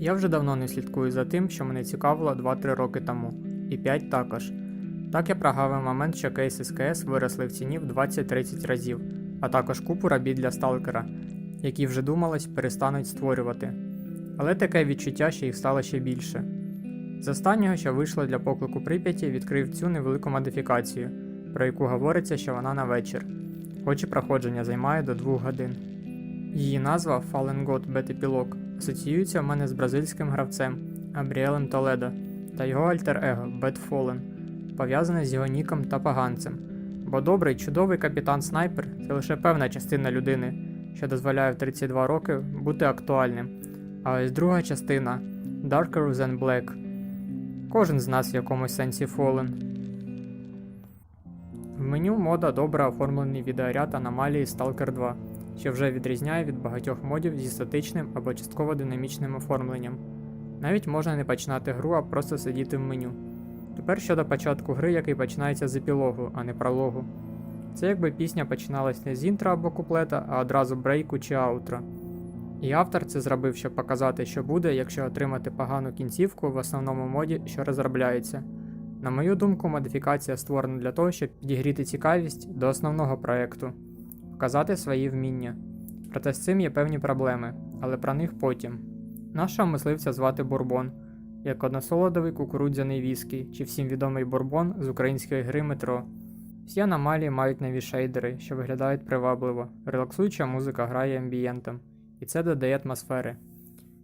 Я вже давно не слідкую за тим, що мене цікавило 2-3 роки тому, і 5 також. Так я прогавив момент, що кейси з КС виросли в ціні в 20-30 разів, а також купу робіт для сталкера, які вже думалось перестануть створювати. Але таке відчуття, що їх стало ще більше. З останнього, що вийшло для поклику Прип'яті, відкрив цю невелику модифікацію, про яку говориться, що вона на вечір, хоч і проходження займає до 2 годин. Її назва Fallen God Epilogue асоціюється в мене з бразильським гравцем Абріелем Толедо та його альтер-его Bad Fallen, пов'язане з його ніком та поганцем. Бо добрий, чудовий капітан снайпер це лише певна частина людини, що дозволяє в 32 роки бути актуальним. А ось друга частина Darker Than Black. Кожен з нас в якомусь сенсі Fallen. В меню мода добре оформлений відеоряд аномалії Stalker 2, що вже відрізняє від багатьох модів зі статичним або частково динамічним оформленням. Навіть можна не починати гру, а просто сидіти в меню. Тепер щодо початку гри, який починається з епілогу, а не прологу. Це якби пісня починалась не з інтро або куплета, а одразу брейку чи аутро. І автор це зробив, щоб показати, що буде, якщо отримати погану кінцівку в основному моді, що розробляється. На мою думку, модифікація створена для того, щоб підігріти цікавість до основного проєкту, показати свої вміння. Проте з цим є певні проблеми, але про них потім. Нашого мисливця звати Бурбон, як односолодовий кукурудзяний віскі, чи всім відомий бурбон з української гри метро. Всі аномалії мають нові шейдери, що виглядають привабливо, релаксуюча музика грає амбієнтом, і це додає атмосфери.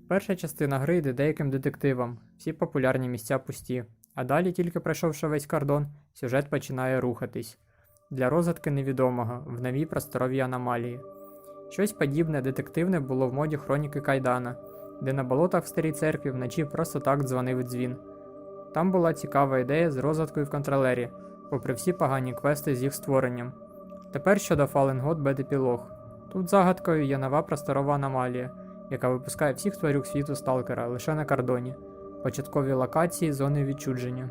Перша частина гри йде деяким детективам, всі популярні місця пусті, а далі, тільки пройшовши весь кордон, сюжет починає рухатись для розгадки невідомого в новій просторовій аномалії. Щось подібне детективне було в моді Хроніки Кайдана, де на болотах в старій церкві вночі просто так дзвонив дзвін. Там була цікава ідея з розвадкою в контролері, попри всі погані квести з їх створенням. Тепер щодо Fallen God Bad Epilogue. Тут загадкою є нова просторова аномалія, яка випускає всіх тварюк світу сталкера лише на кордоні, початкові локації зони відчудження.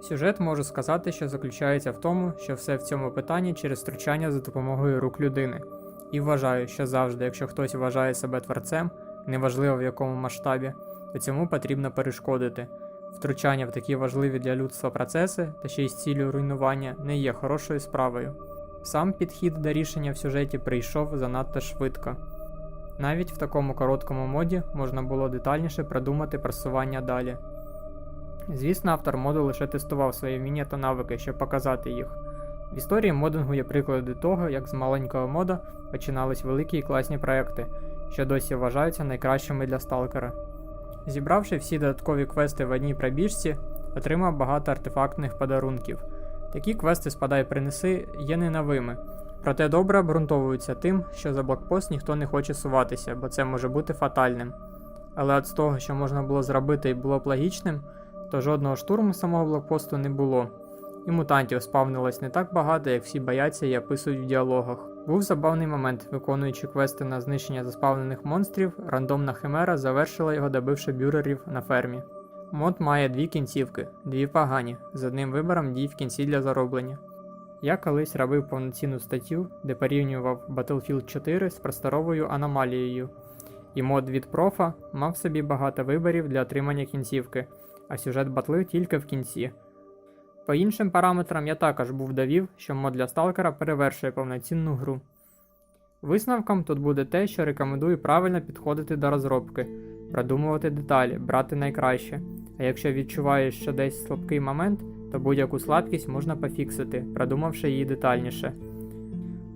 Сюжет можу сказати, що заключається в тому, що все в цьому питанні через втручання за допомогою рук людини. І вважаю, що завжди, якщо хтось вважає себе творцем, неважливо в якому масштабі, то цьому потрібно перешкодити. Втручання в такі важливі для людства процеси та ще й з цілею руйнування не є хорошою справою. Сам підхід до рішення в сюжеті прийшов занадто швидко. Навіть в такому короткому моді можна було детальніше продумати просування далі. Звісно, автор моду лише тестував свої вміння та навики, щоб показати їх. В історії модингу є приклади того, як з маленького мода починались великі і класні проекти, що досі вважаються найкращими для сталкера. Зібравши всі додаткові квести в одній пробіжці, отримав багато артефактних подарунків. Такі квести спадай принеси є не новими, проте добре обґрунтовуються тим, що за блокпост ніхто не хоче суватися, бо це може бути фатальним. Але от з того, що можна було зробити і було б логічним, то жодного штурму самого блокпосту не було, і мутантів спавнилось не так багато, як всі бояться і описують в діалогах. Був забавний момент, виконуючи квести на знищення заспавнених монстрів, рандомна химера завершила його, добивши бюрерів на фермі. Мод має дві кінцівки, дві погані, з одним вибором дій в кінці для зароблення. Я колись робив повноцінну статтю, де порівнював Battlefield 4 з просторовою аномалією, і мод від профа мав собі багато виборів для отримання кінцівки, а сюжет батли тільки в кінці. По іншим параметрам я також був довів, що мод для сталкера перевершує повноцінну гру. Висновком тут буде те, що рекомендую правильно підходити до розробки, продумувати деталі, брати найкраще. А якщо відчуваєш, що десь слабкий момент, то будь-яку слабкість можна пофіксити, продумавши її детальніше.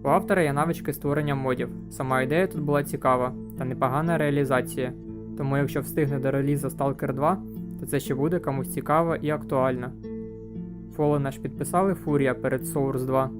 У автора є навички створення модів. Сама ідея тут була цікава та непогана реалізація. Тому якщо встигне до релізу Stalker 2, то це ще буде комусь цікаво і актуально. Фоло наш підписали Фурія перед Source 2.